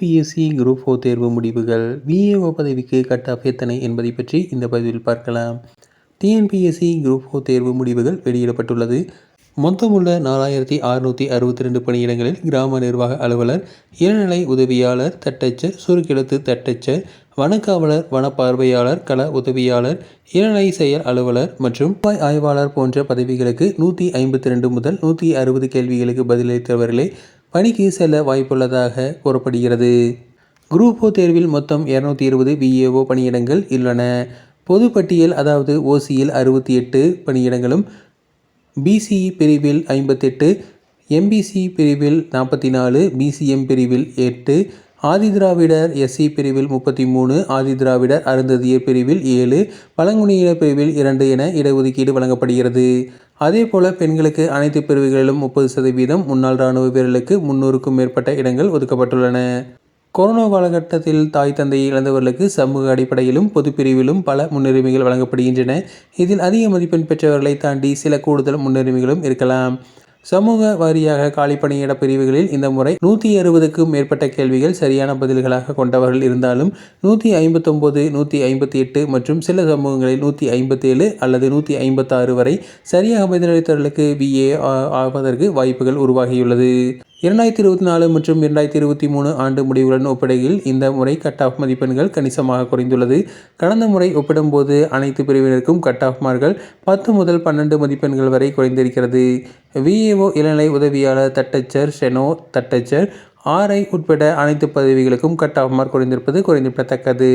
BSc group four தேர்வு முடிவுகள் VAO பதவிக்கு கட் ஆஃப் எத்தனை என்பதை பற்றி இந்த பதிவில் பார்க்கலாம். டிஎன்பிஎஸ்சி குரூப் ஃபோர் தேர்வு முடிவுகள் வெளியிடப்பட்டுள்ளது. மொத்தமுள்ள நாலாயிரத்தி அறுநூற்றி அறுபத்தி ரெண்டு பணியிடங்களில் கிராம நிர்வாக அலுவலர் இளநிலை உதவியாளர் தட்டச்சர் சுருக்கெழுத்து தட்டச்சர் வனக்காவலர் வனப்பார்வையாளர் கள உதவியாளர் இளநிலை செயல் அலுவலர் மற்றும் பாய் ஆய்வாளர் போன்ற பதவிகளுக்கு நூற்றி ஐம்பத்தி ரெண்டு முதல் நூற்றி அறுபது கேள்விகளுக்கு பதிலளித்தவர்களே பணிக்கு செல்ல வாய்ப்புள்ளதாக கூறப்படுகிறது. குரூப் ஓ தேர்வில் மொத்தம் இரநூத்தி இருபது பிஏஓ பணியிடங்கள் உள்ளன. பொதுப்பட்டியல் அதாவது ஓசியில் அறுபத்தி எட்டு பணியிடங்களும் பிசிஇ பிரிவில் ஐம்பத்தெட்டு எம்பிசி பிரிவில் நாற்பத்தி நாலு பிசிஎம் பிரிவில் எட்டு ஆதிதிராவிடர் எஸ்சி பிரிவில் முப்பத்தி மூணு ஆதிதிராவிடர் அருந்ததியர் பிரிவில் ஏழு பழங்குடியினர் பிரிவில் இரண்டு என இடஒதுக்கீடு வழங்கப்படுகிறது. அதேபோல பெண்களுக்கு அனைத்து பிரிவுகளிலும் முப்பது சதவீதம் முன்னாள் இராணுவ வீரர்களுக்கு முன்னூறுக்கும் மேற்பட்ட இடங்கள் ஒதுக்கப்பட்டுள்ளன. கொரோனா காலகட்டத்தில் தாய் தந்தையை இழந்தவர்களுக்கு சமூக அடிப்படையிலும் பொதுப்பிரிவிலும் பல முன்னுரிமைகள் வழங்கப்படுகின்றன. இதில் அதிக மதிப்பெண் பெற்றவர்களை தாண்டி சில கூடுதல் முன்னுரிமைகளும் இருக்கலாம். சமூக வாரியாக காலிப்பணியிட பிரிவுகளில் இந்த முறை நூற்றி அறுபதுக்கும் மேற்பட்ட கேள்விகள் சரியான பதில்களாக கொண்டவர்கள் இருந்தாலும் நூற்றி ஐம்பத்தொம்போது நூற்றி ஐம்பத்தி எட்டு மற்றும் சில சமூகங்களில் நூற்றி ஐம்பத்தேழு அல்லது நூற்றி ஐம்பத்தாறு வரை சரியாக பதிலளித்தவர்களுக்கு விஏ ஆவதற்கு வாய்ப்புகள் உருவாகியுள்ளது. இரண்டாயிரத்தி இருபத்தி நாலு மற்றும் இரண்டாயிரத்தி இருபத்தி மூணு ஆண்டு முடிவுடன் ஒப்பிடையில் இந்த முறை கட் ஆஃப் மதிப்பெண்கள் கணிசமாக குறைந்துள்ளது. கடந்த முறை ஒப்பிடும்போது அனைத்து பிரிவினருக்கும் கட் ஆஃப் மார்கள் பத்து முதல் பன்னெண்டு மதிப்பெண்கள் வரை குறைந்திருக்கிறது. விஏஓ இளநிலை உதவியாளர் தட்டச்சர் ஷெனோ தட்டச்சர் ஆர்ஐ உட்பட அனைத்து பதவிகளுக்கும் கட் ஆஃப் மார்க் குறைந்திருப்பது குறைந்திருப்பத்தக்கது